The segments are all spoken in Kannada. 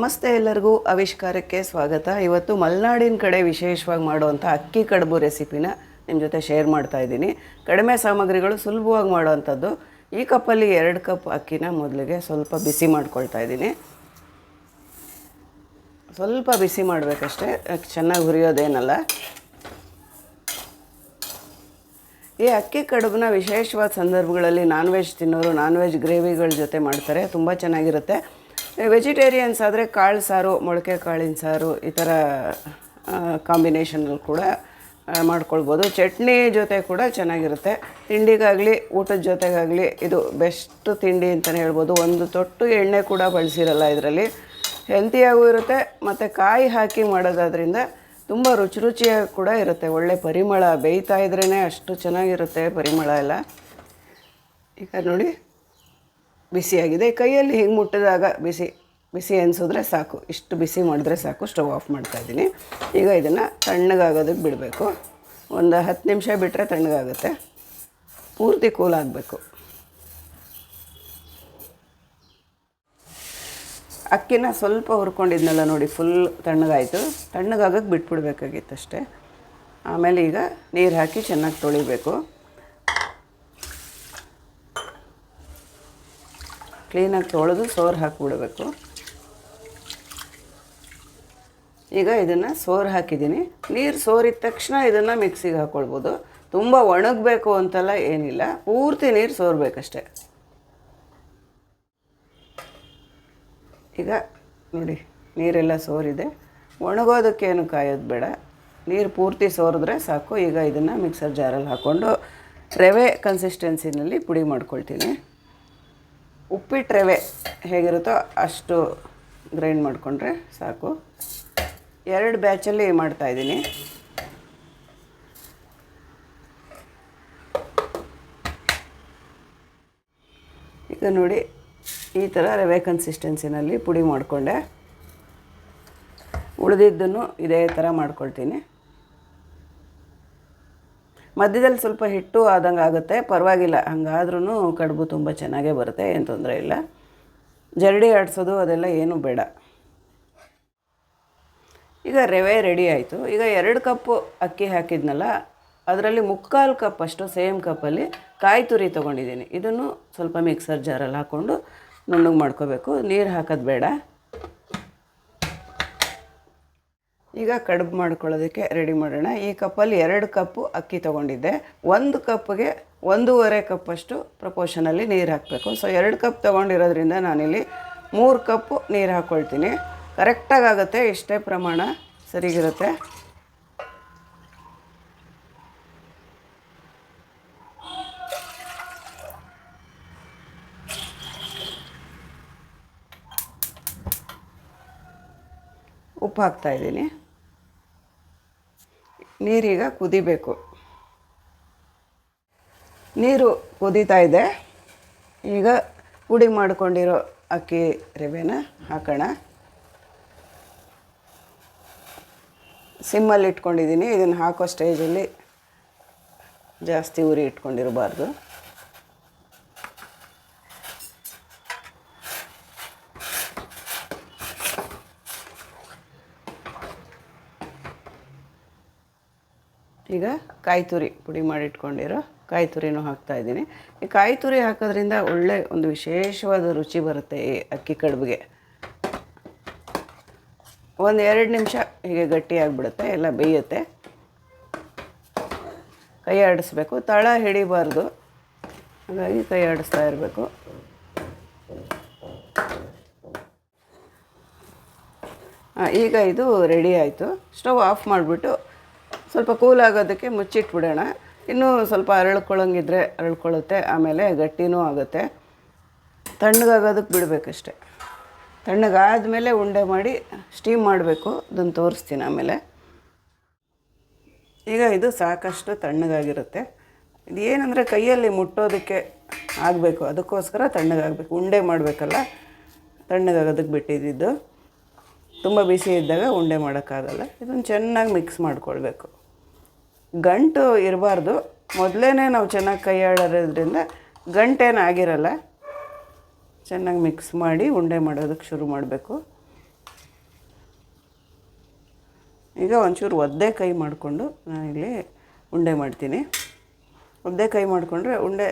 ನಮಸ್ತೆ ಎಲ್ಲರಿಗೂ ಆವಿಷ್ಕಾರಕ್ಕೆ ಸ್ವಾಗತ. ಇವತ್ತು ಮಲೆನಾಡಿನ ಕಡೆ ವಿಶೇಷವಾಗಿ ಮಾಡುವಂಥ ಅಕ್ಕಿ ಕಡುಬು ರೆಸಿಪಿನ ನಿಮ್ಮ ಜೊತೆ ಶೇರ್ ಮಾಡ್ತಾ ಇದ್ದೀನಿ. ಕಡಿಮೆ ಸಾಮಗ್ರಿಗಳು ಸುಲಭವಾಗಿ ಮಾಡುವಂಥದ್ದು. ಈ ಕಪ್ಪಲ್ಲಿ ಎರಡು ಕಪ್ ಅಕ್ಕಿನ ಮೊದಲಿಗೆ ಸ್ವಲ್ಪ ಬಿಸಿ ಮಾಡ್ಕೊಳ್ತಾ ಇದ್ದೀನಿ. ಸ್ವಲ್ಪ ಬಿಸಿ ಮಾಡಬೇಕಷ್ಟೇ. ಚೆನ್ನಾಗಿ ಹುರಿಯೋದೇನಲ್ಲ. ಈ ಅಕ್ಕಿ ಕಡುಬನ್ನ ವಿಶೇಷವಾದ ಸಂದರ್ಭಗಳಲ್ಲಿ ನಾನ್ ವೆಜ್ ತಿನ್ನೋರು ನಾನ್ ವೆಜ್ ಗ್ರೇವಿಗಳ ಜೊತೆ ಮಾಡ್ತಾರೆ. ತುಂಬ ಚೆನ್ನಾಗಿರುತ್ತೆ. ವೆಜಿಟೇರಿಯನ್ಸ್ ಆದರೆ ಕಾಳು ಸಾರು, ಮೊಳಕೆ ಕಾಳಿನ ಸಾರು ಈ ಥರ ಕಾಂಬಿನೇಷನಲ್ಲಿ ಕೂಡ ಮಾಡ್ಕೊಳ್ಬೋದು. ಚಟ್ನಿ ಜೊತೆ ಕೂಡ ಚೆನ್ನಾಗಿರುತ್ತೆ. ತಿಂಡಿಗಾಗಲಿ, ಊಟದ ಜೊತೆಗಾಗಲಿ ಇದು ಬೆಸ್ಟ್ ತಿಂಡಿ ಅಂತಲೇ ಹೇಳ್ಬೋದು. ಒಂದು ತೊಟ್ಟು ಎಣ್ಣೆ ಕೂಡ ಬಳಸಿರಲ್ಲ ಇದರಲ್ಲಿ. ಹೆಲ್ತಿಯಾಗೂ ಇರುತ್ತೆ, ಮತ್ತು ಕಾಯಿ ಹಾಕಿ ಮಾಡೋದಾದ್ರಿಂದ ತುಂಬ ರುಚಿ ರುಚಿಯಾಗಿ ಕೂಡ ಇರುತ್ತೆ. ಒಳ್ಳೆ ಪರಿಮಳ ಬೇಯ್ತಾ ಇದ್ರೇ ಅಷ್ಟು ಚೆನ್ನಾಗಿರುತ್ತೆ ಪರಿಮಳ ಎಲ್ಲ. ಈಗ ನೋಡಿ. ಬಿಸಿಯಾಗಿದೆ. ಕೈಯಲ್ಲಿ ಹಿಂಗೆ ಮುಟ್ಟಿದಾಗ ಬಿಸಿ ಬಿಸಿ ಅನಿಸಿದ್ರೆ ಸಾಕು. ಇಷ್ಟು ಬಿಸಿ ಮಾಡಿದ್ರೆ ಸಾಕು. ಸ್ಟವ್ ಆಫ್ ಮಾಡ್ತಾಯಿದ್ದೀನಿ ಈಗ ಇದನ್ನು ತಣ್ಣಗಾಗೋದಕ್ಕೆ ಬಿಡಬೇಕು. ಒಂದು ಹತ್ತು ನಿಮಿಷ ಬಿಟ್ಟರೆ ತಣ್ಣಗಾಗುತ್ತೆ. ಪೂರ್ತಿ ಕೂಲ್ ಆಗಬೇಕು. ಅಕ್ಕಿನ ಸ್ವಲ್ಪ ಹುರ್ಕೊಂಡಿದ್ನಲ್ಲ ನೋಡಿ, ಫುಲ್ ತಣ್ಣಗಾಯಿತು. ತಣ್ಣಗಾಗಕ್ಕೆ ಬಿಟ್ಬಿಡ್ಬೇಕಾಗಿತ್ತು ಅಷ್ಟೇ ಆಮೇಲೆ ಈಗ ನೀರು ಹಾಕಿ ಚೆನ್ನಾಗಿ ತೊಳಿಬೇಕು. ಕ್ಲೀನಾಗಿ ತೊಳೆದು ಸೋರು ಹಾಕಿಬಿಡಬೇಕು. ಈಗ ಇದನ್ನು ಸೋರು ಹಾಕಿದ್ದೀನಿ. ನೀರು ಸೋರಿದ ತಕ್ಷಣ ಇದನ್ನು ಮಿಕ್ಸಿಗೆ ಹಾಕ್ಕೊಳ್ಬೋದು ತುಂಬ ಒಣಗಬೇಕು ಅಂತೆಲ್ಲ ಏನಿಲ್ಲ. ಪೂರ್ತಿ ನೀರು ಸೋರ್ಬೇಕಷ್ಟೆ. ಈಗ ನೋಡಿ, ನೀರೆಲ್ಲ ಸೋರಿದೆ. ಒಣಗೋದಕ್ಕೇನು ಕಾಯೋದು ಬೇಡ. ನೀರು ಪೂರ್ತಿ ಸೋರಿದ್ರೆ ಸಾಕು. ಈಗ ಇದನ್ನು ಮಿಕ್ಸರ್ ಜಾರಲ್ಲಿ ಹಾಕ್ಕೊಂಡು ರವೆ ಕನ್ಸಿಸ್ಟೆನ್ಸಿನಲ್ಲಿ ಪುಡಿ ಮಾಡ್ಕೊಳ್ತೀನಿ. ಉಪ್ಪಿಟ್ಟು ರವೆ ಹೇಗಿರುತ್ತೋ ಅಷ್ಟು ಗ್ರೈಂಡ್ ಮಾಡಿಕೊಂಡ್ರೆ ಸಾಕು. ಎರಡು ಬ್ಯಾಚಲ್ಲಿ ಮಾಡ್ತಾಯಿದ್ದೀನಿ ಈಗ ನೋಡಿ ಈ ಥರ ರವೆ ಕನ್ಸಿಸ್ಟೆನ್ಸಿನಲ್ಲಿ ಪುಡಿ ಮಾಡಿಕೊಂಡೆ. ಉಳಿದಿದ್ದನ್ನು ಇದೇ ಥರ ಮಾಡ್ಕೊಳ್ತೀನಿ. ಮಧ್ಯದಲ್ಲಿ ಸ್ವಲ್ಪ ಹಿಟ್ಟು ಆದಂಗೆ ಆಗುತ್ತೆ. ಪರವಾಗಿಲ್ಲ ಹಂಗಾದ್ರೂ ಕಡುಬು ತುಂಬ ಚೆನ್ನಾಗೇ ಬರುತ್ತೆ, ಏನು ತೊಂದರೆ ಇಲ್ಲ. ಜರಡಿ ಆಡಿಸೋದು ಅದೆಲ್ಲ ಏನೂ ಬೇಡ. ಈಗ ರವೆ ರೆಡಿ ಆಯಿತು. ಈಗ ಎರಡು ಕಪ್ಪು ಅಕ್ಕಿ ಹಾಕಿದ್ನಲ್ಲ, ಅದರಲ್ಲಿ ಮುಕ್ಕಾಲು ಕಪ್ ಅಷ್ಟು ಸೇಮ್ ಕಪ್ಪಲ್ಲಿ ಕಾಯಿ ತುರಿ ತೊಗೊಂಡಿದ್ದೀನಿ. ಇದನ್ನು ಸ್ವಲ್ಪ ಮಿಕ್ಸರ್ ಜಾರಲ್ಲಿ ಹಾಕ್ಕೊಂಡು ನುಣ್ಣಗೆ ಮಾಡ್ಕೋಬೇಕು. ನೀರು ಹಾಕೋದು ಬೇಡ. ಈಗ ಕಡುಬು ಮಾಡ್ಕೊಳ್ಳೋದಕ್ಕೆ ರೆಡಿ ಮಾಡೋಣ. ಈ ಕಪ್ಪಲ್ಲಿ ಎರಡು ಕಪ್ಪು ಅಕ್ಕಿ ತೊಗೊಂಡಿದ್ದೆ. ಒಂದು ಕಪ್ಗೆ ಒಂದೂವರೆ ಕಪ್ಪಷ್ಟು ಪ್ರಪೋಷನಲ್ಲಿ ನೀರು ಹಾಕಬೇಕು. ಸೊ ಎರಡು ಕಪ್ ತೊಗೊಂಡಿರೋದ್ರಿಂದ ನಾನಿಲ್ಲಿ ಮೂರು ಕಪ್ಪು ನೀರು ಹಾಕ್ಕೊಳ್ತೀನಿ ಕರೆಕ್ಟಾಗಿ ಆಗುತ್ತೆ, ಇಷ್ಟೇ ಪ್ರಮಾಣ ಸರಿಗಿರುತ್ತೆ. ಉಪ್ಪು ಹಾಕ್ತಾ ಇದ್ದೀನಿ. ನೀರೀಗ ಕುದಿಬೇಕು. ನೀರು ಕುದೀತಾ ಇದೆ. ಈಗ ಪುಡಿ ಮಾಡಿಕೊಂಡಿರೋ ಅಕ್ಕಿ ರವೆನ ಹಾಕೋಣ. ಸಿಮ್ಮಲ್ಲಿ ಇಟ್ಕೊಂಡಿದ್ದೀನಿ. ಇದನ್ನು ಹಾಕೋ ಸ್ಟೇಜಲ್ಲಿ ಜಾಸ್ತಿ ಉರಿ ಇಟ್ಕೊಂಡಿರಬಾರ್ದು. ಈಗ ಕಾಯಿ ತುರಿ ಪುಡಿ ಮಾಡಿಟ್ಕೊಂಡಿರೋ ಕಾಯಿ ತುರಿನೂ ಹಾಕ್ತಾ ಇದ್ದೀನಿ. ಈ ಕಾಯಿ ತುರಿ ಹಾಕೋದ್ರಿಂದ ಒಳ್ಳೆ ಒಂದು ವಿಶೇಷವಾದ ರುಚಿ ಬರುತ್ತೆ ಈ ಅಕ್ಕಿ ಕಡುಬಿಗೆ. ಒಂದು ಎರಡು ನಿಮಿಷ ಹೀಗೆ ಗಟ್ಟಿಯಾಗಿಬಿಡುತ್ತೆ, ಎಲ್ಲ ಬೇಯುತ್ತೆ. ಕೈ ಆಡಿಸ್ಬೇಕು. ತಳ ಹಿಡಿಬಾರ್ದು. ಹಾಗಾಗಿ ಕೈ ಆಡಿಸ್ತಾ ಇರಬೇಕು. ಈಗ ಇದು ರೆಡಿ ಆಯಿತು. ಸ್ಟವ್ ಆಫ್ ಮಾಡಿಬಿಟ್ಟು ಸ್ವಲ್ಪ ಕೂಲ್ ಆಗೋದಕ್ಕೆ ಮುಚ್ಚಿಟ್ಬಿಡೋಣ. ಇನ್ನೂ ಸ್ವಲ್ಪ ಅರಳ್ಕೊಳ್ಳೋಂಗಿದ್ರೆ ಅರಳ್ಕೊಳ್ಳುತ್ತೆ, ಆಮೇಲೆ ಗಟ್ಟಿನೂ ಆಗುತ್ತೆ. ತಣ್ಣಗಾಗೋದಕ್ಕೆ ಬಿಡಬೇಕಷ್ಟೆ. ತಣ್ಣಗಾದಮೇಲೆ ಉಂಡೆ ಮಾಡಿ ಸ್ಟೀಮ್ ಮಾಡಬೇಕು, ಅದನ್ನು ತೋರಿಸ್ತೀನಿ ಆಮೇಲೆ. ಈಗ ಇದು ಸಾಕಷ್ಟು ತಣ್ಣಗಾಗಿರುತ್ತೆ. ಇದು ಏನಂದರೆ ಕೈಯಲ್ಲಿ ಮುಟ್ಟೋದಕ್ಕೆ ಆಗಬೇಕು, ಅದಕ್ಕೋಸ್ಕರ ತಣ್ಣಗಾಗಬೇಕು. ಉಂಡೆ ಮಾಡಬೇಕಲ್ಲ, ತಣ್ಣಗಾಗೋದಕ್ಕೆ ಬಿಟ್ಟಿದ್ದು. ತುಂಬ ಬಿಸಿ ಇದ್ದಾಗ ಉಂಡೆ ಮಾಡೋಕ್ಕಾಗಲ್ಲ. ಇದನ್ನು ಚೆನ್ನಾಗಿ ಮಿಕ್ಸ್ ಮಾಡ್ಕೊಳ್ಬೇಕು. ಗಂಟು ಇರಬಾರ್ದು. ಮೊದಲೇ ನಾವು ಚೆನ್ನಾಗಿ ಕೈ ಆಡೋದ್ರಿಂದ ಗಂಟೇನು ಆಗಿರಲ್ಲ. ಚೆನ್ನಾಗಿ ಮಿಕ್ಸ್ ಮಾಡಿ ಉಂಡೆ ಮಾಡೋದಕ್ಕೆ ಶುರು ಮಾಡಬೇಕು. ಈಗ ಒಂಚೂರು ಒದ್ದೆ ಕೈ ಮಾಡಿಕೊಂಡು ನಾನಿಲ್ಲಿ ಉಂಡೆ ಮಾಡ್ತೀನಿ. ಒದ್ದೆ ಕೈ ಮಾಡಿಕೊಂಡ್ರೆ ಉಂಡೆ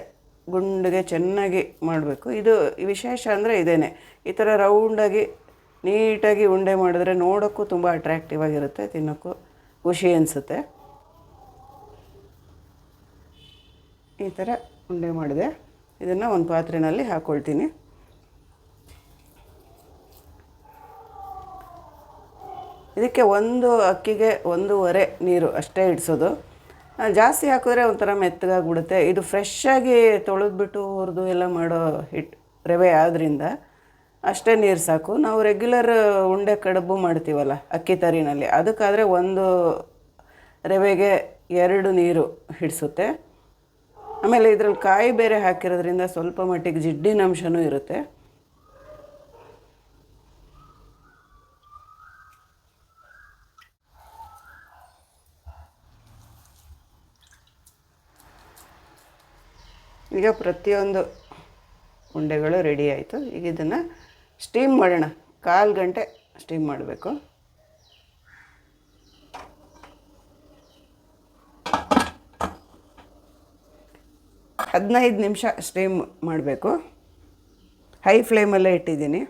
ಗುಂಡಿಗೆ ಚೆನ್ನಾಗಿ ಮಾಡಬೇಕು. ಇದು ವಿಶೇಷ ಅಂದರೆ ಇದೇನೆ. ಈ ಥರ ರೌಂಡಾಗಿ, ನೀಟಾಗಿ ಉಂಡೆ ಮಾಡಿದ್ರೆ ನೋಡೋಕ್ಕೂ ತುಂಬ ಅಟ್ರ್ಯಾಕ್ಟಿವ್ ಆಗಿರುತ್ತೆ, ತಿನ್ನೋಕ್ಕೂ ಖುಷಿ ಅನಿಸುತ್ತೆ. ಈ ಥರ ಉಂಡೆ ಮಾಡಿದೆ. ಇದನ್ನು ಒಂದು ಪಾತ್ರೆಯಲ್ಲಿ ಹಾಕ್ಕೊಳ್ತೀನಿ ಇದಕ್ಕೆ ಒಂದು ಅಕ್ಕಿಗೆ ಒಂದೂವರೆ ನೀರು ಅಷ್ಟೇ ಇಡಿಸೋದು. ಜಾಸ್ತಿ ಹಾಕಿದ್ರೆ ಒಂಥರ ಮೆತ್ತಗಾಗ್ಬಿಡುತ್ತೆ. ಇದು ಫ್ರೆಶ್ಶಾಗಿ ತೊಳೆದ್ಬಿಟ್ಟು ಹುರಿದು ಎಲ್ಲ ಮಾಡೋ ಹಿಟ್ಟು ರವೆ ಆದ್ದರಿಂದ ಅಷ್ಟೇ ನೀರು ಸಾಕು. ನಾವು ರೆಗ್ಯುಲರ್ ಉಂಡೆ ಕಡುಬು ಮಾಡ್ತೀವಲ್ಲ, ಅಕ್ಕಿ ತರಿನಲ್ಲಿ. ಅದಕ್ಕಾದರೆ ಒಂದು ರವೆಗೆ ಎರಡು ನೀರು ಹಿಡಿಸುತ್ತೆ. ಆಮೇಲೆ ಇದರಲ್ಲಿ ಕಾಯಿ ಬೇರೆ ಹಾಕಿರೋದ್ರಿಂದ ಸ್ವಲ್ಪ ಮಟ್ಟಿಗೆ ಜಿಡ್ಡಿನ ಅಂಶನೂ ಇರುತ್ತೆ. ಈಗ ಪ್ರತಿಯೊಂದು ಉಂಡೆಗಳು ರೆಡಿ ಆಯಿತು. ಈಗ ಇದನ್ನು ಸ್ಟೀಮ್ ಮಾಡೋಣ. ಕಾಲು ಗಂಟೆ ಸ್ಟೀಮ್ ಮಾಡಬೇಕು. ಹದಿನೈದು ನಿಮಿಷ ಸ್ಟೀಮ್ ಮಾಡಬೇಕು. ಹೈ ಫ್ಲೇಮಲ್ಲೇ ಇಟ್ಟಿದ್ದೀನಿ.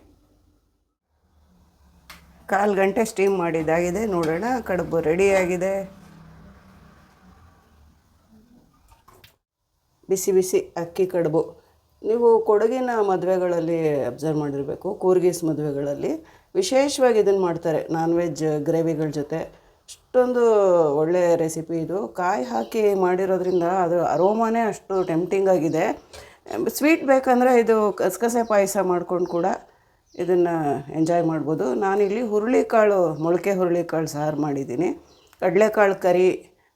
ಕಾಲು ಗಂಟೆ ಸ್ಟೀಮ್ ಮಾಡಿದ್ದಾಗಿದೆ. ನೋಡೋಣ, ಕಡುಬು ರೆಡಿಯಾಗಿದೆ. ಬಿಸಿ ಬಿಸಿ ಅಕ್ಕಿ ಕಡುಬು. ನೀವು ಕೊಡಗಿನ ಮದುವೆಗಳಲ್ಲಿ ಅಬ್ಸರ್ವ್ ಮಾಡಿರಬೇಕು, ಕೂರ್ಗೀಸ್ ಮದುವೆಗಳಲ್ಲಿ. ವಿಶೇಷವಾಗಿ ಇದನ್ನು ಮಾಡ್ತಾರೆ, ನಾನ್ ವೆಜ್, ಗ್ರೇವಿಗಳ ಜೊತೆ. ಅಷ್ಟೊಂದು ಒಳ್ಳೆಯ ರೆಸಿಪಿ ಇದು. ಕಾಯಿ ಹಾಕಿ ಮಾಡಿರೋದ್ರಿಂದ ಅದು ಅರೋಮಾನೇ ಅಷ್ಟು ಟೆಂಪ್ಟಿಂಗ್ ಆಗಿದೆ. ಸ್ವೀಟ್ ಬೇಕಂದರೆ ಇದು ಕಸಕಸೆ ಪಾಯಸ ಮಾಡ್ಕೊಂಡು ಕೂಡ ಇದನ್ನು ಎಂಜಾಯ್ ಮಾಡ್ಬೋದು. ನಾನಿಲ್ಲಿ ಹುರುಳಿಕಾಳು, ಮೊಳಕೆ ಹುರುಳಿಕಾಳು ಸಾರು ಮಾಡಿದ್ದೀನಿ. ಕಡಲೆಕಾಳು ಕರಿ,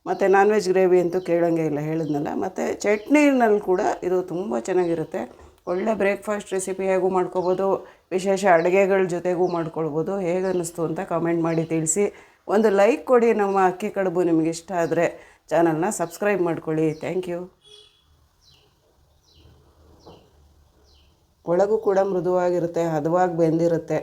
ಮತ್ತು ನಾನ್ ವೆಜ್ ಗ್ರೇವಿ ಅಂತೂ ಕೇಳೋಂಗೆ ಇಲ್ಲ, ಹೇಳಿದ್ನಲ್ಲ. ಮತ್ತು ಚಟ್ನಿನಲ್ಲಿ ಕೂಡ ಇದು ತುಂಬ ಚೆನ್ನಾಗಿರುತ್ತೆ. ಒಳ್ಳೆ ಬ್ರೇಕ್ಫಾಸ್ಟ್ ರೆಸಿಪಿ ಹೇಗೂ ಮಾಡ್ಕೋಬೋದು, ವಿಶೇಷ ಅಡುಗೆಗಳ ಜೊತೆಗೂ ಮಾಡ್ಕೊಳ್ಬೋದು. ಹೇಗೆ ಅನ್ನಿಸ್ತು ಅಂತ ಕಮೆಂಟ್ ಮಾಡಿ ತಿಳಿಸಿ. ಒಂದು ಲೈಕ್ ಕೊಡಿ ನಮ್ಮ ಅಕ್ಕಿ ಕಡುಬು ನಿಮಗೆ ಇಷ್ಟ ಆದರೆ ಚಾನಲ್ನ ಸಬ್ಸ್ಕ್ರೈಬ್ ಮಾಡ್ಕೊಳ್ಳಿ. ಥ್ಯಾಂಕ್ ಯು ಒಳಗೂ ಕೂಡ ಮೃದುವಾಗಿರುತ್ತೆ, ಹದವಾಗಿ ಬೆಂದಿರುತ್ತೆ.